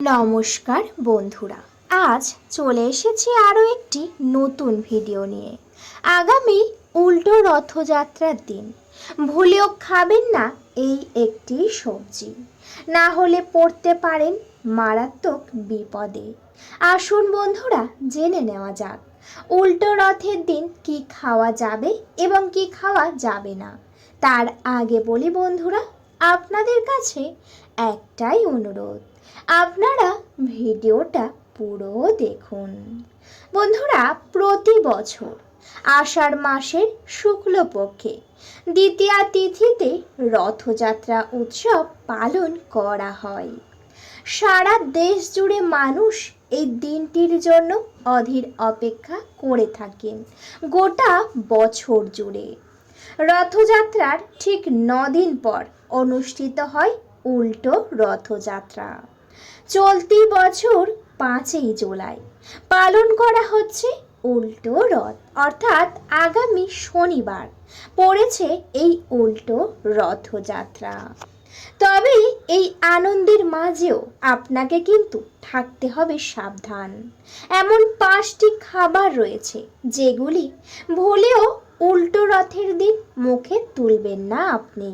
নমস্কার, বন্ধুরা। আজ চলে এসেছি আরও একটি নতুন ভিডিও নিয়ে। আগামী উল্টো রথযাত্রার দিন। ভুলেও খাবেন না এই একটি সবজি। না হলে পড়তে পারেন মারাত্মক বিপদে। আসুন বন্ধুরা, জেনে নেওয়া যাক, উল্টো রথের দিন কি খাওয়া যাবে এবং কি খাওয়া যাবে না? তার আগে বলি বন্ধুরা, আপনাদের কাছে একটাই অনুরোধ। আপনারা ভিডিওটা পুরো দেখুন। বন্ধুরা, প্রতি বছর আষাঢ় মাসের শুক্লপক্ষে দ্বিতীয়া তিথিতে রথযাত্রা উৎসব পালন করা হয়। সারা দেশ জুড়ে মানুষ এই দিনটির জন্য অধীর অপেক্ষা করে থাকেন গোটা বছর জুড়ে। রথযাত্রার ঠিক নদিন পর অনুষ্ঠিত হয় উল্টো রথযাত্রা। চলতি বছর পাঁচই জুলাই। পালন করা হচ্ছে উল্টো রথ, অর্থাৎ আগামী শনিবার পড়েছে এই উল্টো রথযাত্রা। তবে এই আনন্দের মাঝেও আপনাকে কিন্তু থাকতে হবে সাবধান। এমন পাঁচটি খাবার রয়েছে যেগুলি ভুলেও উল্টো রথের দিন মুখে তুলবেন না আপনি।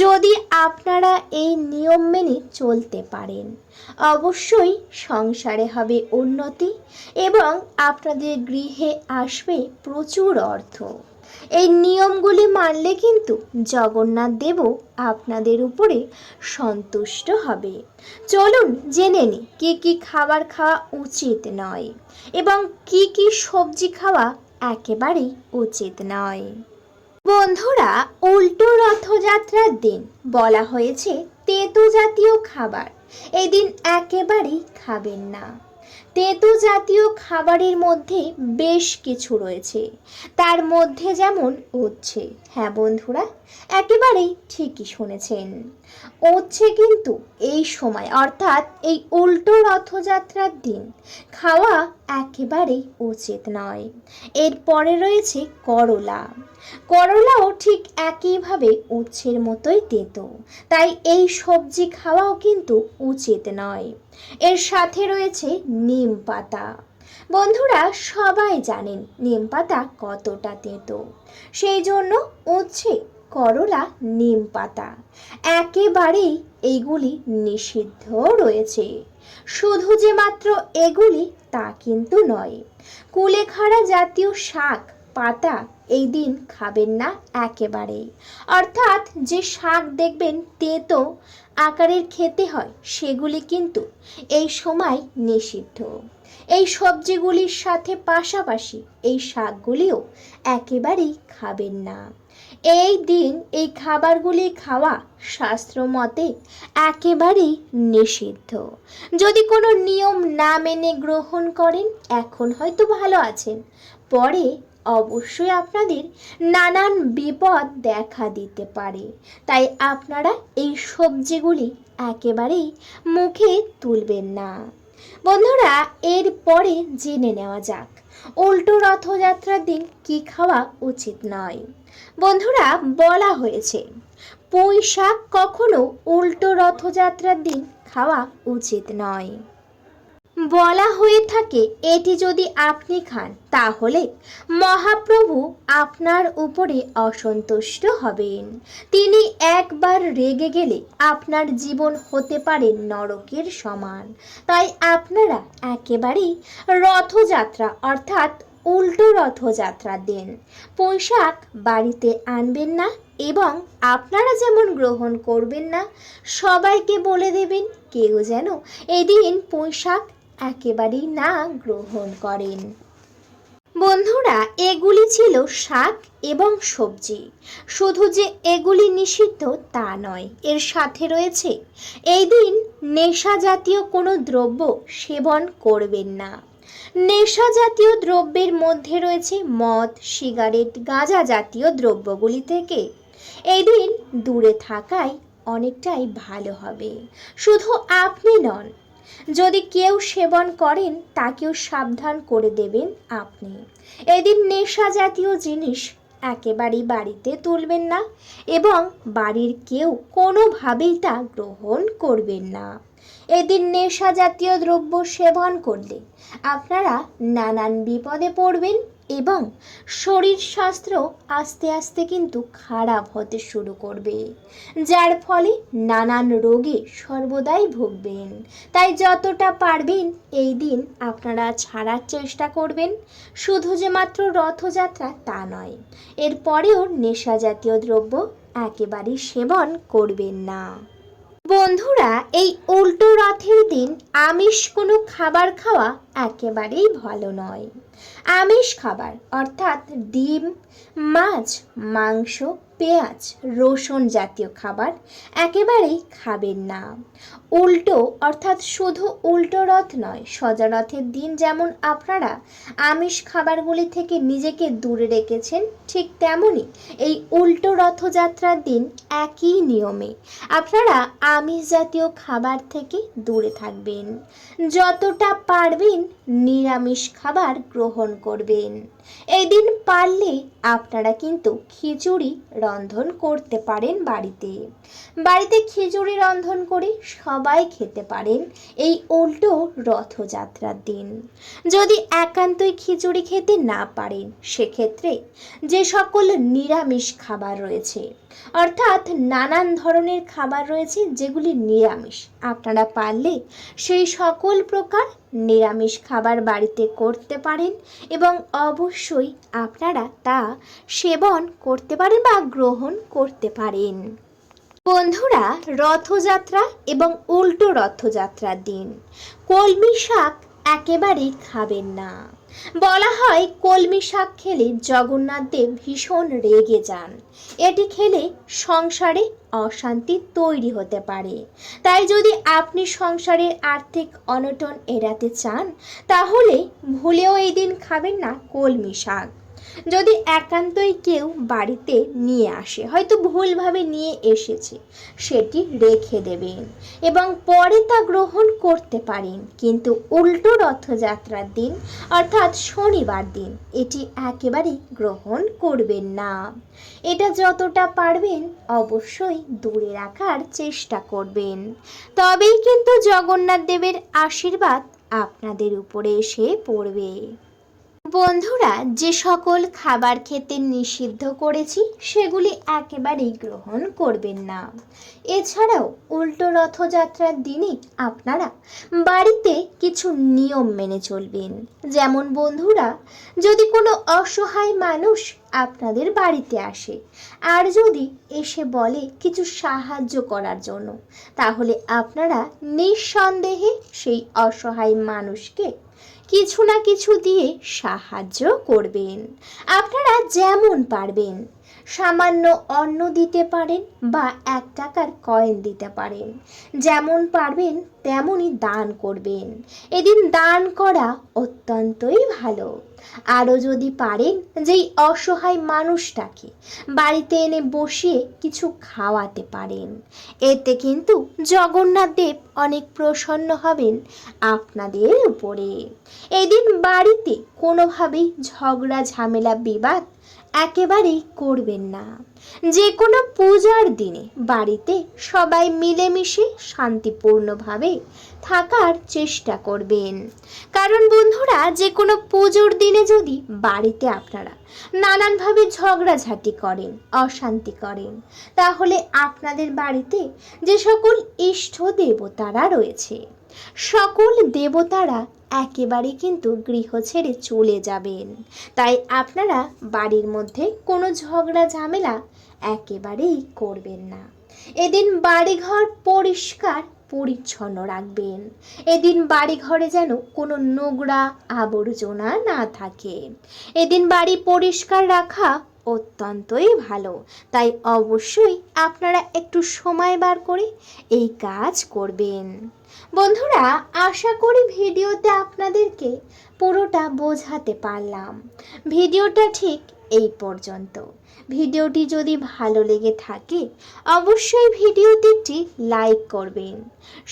যদি আপনারা এই নিয়ম মেনে চলতে পারেন, অবশ্যই সংসারে হবে উন্নতি এবং আপনাদের গৃহে আসবে প্রচুর অর্থ। এই নিয়মগুলি মানলে কিন্তু জগন্নাথ দেবও আপনাদের উপরে সন্তুষ্ট হবে। চলুন জেনে নিই, কী কী খাবার খাওয়া উচিত নয় এবং কি কি সবজি খাওয়া একেবারেই উচিত নয়। বন্ধুরা, উল্টো রথযাত্রার দিন, বলা হয়েছে তেতো জাতীয় খাবার। এদিন একেবারেই খাবেন না। তেতো জাতীয় খাবারের মধ্যে বেশ কিছু রয়েছে। তার মধ্যে যেমন উচ্ছে। হ্যাঁ বন্ধুরা, একেবারেই ঠিকই শুনেছেন। উচ্ছে কিন্তু এই সময়, অর্থাৎ এই উল্টো রথযাত্রার দিন। খাওয়া একেবারেই উচিত নয়। এরপরে রয়েছে করলা। করলাও ঠিক একইভাবে উচ্ছের মতোই তেতো। তাই এই সবজি খাওয়াও কিন্তু উচিত নয়। এর সাথে রয়েছে নিম পাতা। বন্ধুরা, সবাই জানেন নিম পাতা কতটা তেতো। সেই জন্য উচ্ছে করলা নিম পাতা। একেবারেই এইগুলি নিষিদ্ধ রয়েছে। শুধু যে মাত্র এগুলি তা কিন্তু নয়। কুলেখাড়া জাতীয় শাক, পাতা এই দিন খাবেন না একেবারেই অর্থাৎ যে শাক দেখবেন তেতো আকারের খেতে হয়, সেগুলি কিন্তু এই সময় নিষিদ্ধ। এই সবজিগুলির সাথে পাশাপাশি এই শাকগুলিও একেবারেই খাবেন না। এই দিন এই খাবারগুলি খাওয়া শাস্ত্র মতে একেবারেই নিষিদ্ধ। যদি কোনো নিয়ম না মেনে গ্রহণ করেন, এখন হয়তো ভালো আছেন। পরে অবশ্যই আপনাদের নানান বিপদ দেখা দিতে পারে। তাই আপনারা এই সবজিগুলি একেবারেই মুখে তুলবেন না। বন্ধুরা, এর পরে জেনে নেওয়া যাক। উল্টো রথযাত্রার দিন কি খাওয়া উচিত নয়। বন্ধুরা, বলা হয়েছে পুঁই কখনো উল্টো রথযাত্রার দিন খাওয়া উচিত নয়। বলা হয়ে থাকে, এটি যদি আপনি খান, তাহলে মহাপ্রভু আপনার উপরে অসন্তুষ্ট হবেন। তিনি একবার রেগে গেলে আপনার জীবন হতে পারে নরকের সমান। তাই আপনারা একেবারেই রথযাত্রা, অর্থাৎ উল্টো রথযাত্রার দিন। পোশাক বাড়িতে আনবেন না এবং আপনারা যেমন গ্রহণ করবেন না, সবাইকে বলে দেবেন কেউ যেন এদিন পোশাক একেবারেই না গ্রহণ করেন। বন্ধুরা, এগুলি ছিল শাক এবং সবজি। শুধু যে এগুলি নিষিদ্ধ তা নয়, এর সাথে রয়েছে এই দিন নেশা জাতীয় কোনো দ্রব্য সেবন করবেন না। নেশা জাতীয় দ্রব্যের মধ্যে রয়েছে মদ, সিগারেট, গাঁজা জাতীয় দ্রব্যগুলি থেকে। এই দিন দূরে থাকাই অনেকটাই ভালো হবে। শুধু আপনি নন, যদি কেউ সেবন করেন, তাকেও সাবধান করে দেবেন আপনি। এদিন নেশা জাতীয় জিনিস একেবারেই বাড়িতে তুলবেন না এবং বাড়ির কেউ কোনোভাবেই তা গ্রহণ করবেন না। এদিন নেশা জাতীয় দ্রব্য সেবন করলে আপনারা নানান বিপদে পড়বেন এবং শরীর স্বাস্থ্য আস্তে আস্তে কিন্তু খারাপ হতে শুরু করবে, যার ফলে নানান রোগে সর্বদাই ভুগবেন। তাই যতটা পারবেন এই দিন আপনারা ছাড়ার চেষ্টা করবেন। শুধু যে মাত্র রথযাত্রা তা নয়, এরপরেও নেশা জাতীয় দ্রব্য একেবারেই সেবন করবেন না। বন্ধুরা, এই উল্টো রথের দিন আমিষ কোনো খাবার খাওয়া একেবারেই ভালো নয়। আমিষ খাবার, অর্থাৎ ডিম, মাছ, মাংস পেঁয়াজ, রসুন জাতীয় খাবার একেবারেই খাবেন না। উল্টো, অর্থাৎ শুধু উল্টো রথ নয় সজা রথের দিন যেমন আপনারা আমিষ খাবারগুলি থেকে নিজেকে দূরে রেখেছেন, ঠিক তেমনই এই উল্টো রথযাত্রার দিন একই নিয়মে আপনারা আমিষ জাতীয় খাবার থেকে দূরে থাকবেন। যতটা পারবেন নিরামিষ খাবার গ্রহণ করবেন। এই দিন পারলে আপনারা কিন্তু খিচুড়ি রন্ধন করতে পারেন বাড়িতে। বাড়িতে খিচুড়ি রন্ধন করে সবাই খেতে পারেন এই উল্টো রথযাত্রার দিন। যদি একান্তই খিচুড়ি খেতে না পারেন, সেক্ষেত্রে যে সকল নিরামিষ খাবার রয়েছে, অর্থাৎ নানান ধরনের খাবার রয়েছে যেগুলি নিরামিষ, আপনারা পারলে সেই সকল প্রকার নিরামিষ খাবার বাড়িতে করতে পারেন এবং অবশ্যই আপনারা তা সেবন করতে পারেন বা গ্রহণ করতে পারেন। বন্ধুরা, রথযাত্রা এবং উল্টো রথযাত্রার দিন। কলমি শাক একেবারেই খাবেন না। বলা হয় কলমি শাক খেলে জগন্নাথ দেব ভীষণ রেগে যান। এটি খেলে সংসারে অশান্তি তৈরি হতে পারে। তাই যদি আপনি সংসারের আর্থিক অনটন এড়াতে চান, তাহলে ভুলেও এই দিন খাবেন না কলমি শাক। যদি একান্তই কেউ বাড়িতে নিয়ে আসে, হয়তো ভুলভাবে নিয়ে এসেছে, সেটি রেখে দেবেন এবং পরে তা গ্রহণ করতে পারেন। কিন্তু উল্টো রথযাত্রার দিন, অর্থাৎ শনিবার দিন, এটি একেবারেই গ্রহণ করবেন না। এটা যতটা পারবেন অবশ্যই দূরে রাখার চেষ্টা করবেন। তবেই কিন্তু জগন্নাথ দেবের আশীর্বাদ আপনাদের উপরে এসে পড়বে। বন্ধুরা, যে সকল খাবার খেতে নিষিদ্ধ করেছি, সেগুলি একেবারেই গ্রহণ করবেন না। এছাড়াও উল্টো রথযাত্রার দিনে আপনারা বাড়িতে কিছু নিয়ম মেনে চলবেন। যেমন বন্ধুরা, যদি কোনো অসহায় মানুষ আপনাদের বাড়িতে আসে আর যদি এসে বলে কিছু সাহায্য করার জন্য, তাহলে আপনারা নিঃসন্দেহে সেই অসহায় মানুষকে কিছু না কিছু দিয়ে সাহায্য করবেন। আপনারা যেমন পারবেন। সামান্য অন্ন দিতে পারেন বা এক টাকার কয়েন দিতে পারেন। যেমন পারবেন, তেমনই দান করবেন। এদিন দান করা অত্যন্তই ভালো। আরও যদি পারেন, যেই অসহায় মানুষটাকে বাড়িতে এনে বসিয়ে কিছু খাওয়াতে পারেন। এতে কিন্তু জগন্নাথ দেব অনেক প্রসন্ন হবেন আপনাদের উপরে। এদিন বাড়িতে কোনোভাবেই ঝগড়া, ঝামেলা, বিবাদ একেবারেই করবেন না। যে কোনো পূজার দিনে বাড়িতে সবাই মিলেমিশে শান্তিপূর্ণভাবে থাকার চেষ্টা করবেন। কারণ বন্ধুরা যে কোনো পুজোর দিনে যদি বাড়িতে আপনারা নানানভাবে ঝগড়াঝাটি করেন, অশান্তি করেন, তাহলে আপনাদের বাড়িতে যে সকল ইষ্ট দেবতারা রয়েছে সকল দেবতারা একেবারে কিন্তু গৃহ ছেড়ে চলে যাবেন। তাই আপনারা বাড়ির মধ্যে কোনো ঝগড়া, ঝামেলা একেবারেই করবেন না। এদিন বাড়িঘর পরিষ্কার, পরিচ্ছন্ন রাখবেন। এদিন বাড়িঘরে যেন কোনো নোংরা আবর্জনা না থাকে। এদিন বাড়ি পরিষ্কার রাখা অত্যন্তই ভালো। তাই অবশ্যই আপনারা একটু সময় বার করে এই কাজ করবেন। বন্ধুরা, আশা করি ভিডিওতে আপনাদেরকে পুরোটা বোঝাতে পারলাম। ভিডিওটা ঠিক এই পর্যন্ত। ভিডিওটি যদি ভালো লেগে থাকে, অবশ্যই ভিডিওতে একটি লাইক করবেন,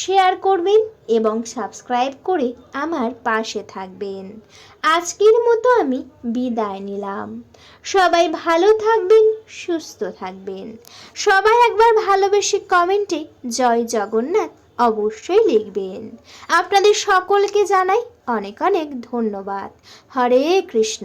শেয়ার করবেন এবং সাবস্ক্রাইব করে আমার পাশে থাকবেন। আজকের মতো আমি বিদায় নিলাম। সবাই ভালো থাকবেন, সুস্থ থাকবেন। সবাই একবার ভালোবেসে কমেন্টে জয় জগন্নাথ অবশ্যই লিখবেন। আপনাদের সকলকে জানাই অনেক অনেক ধন্যবাদ। হরে কৃষ্ণ।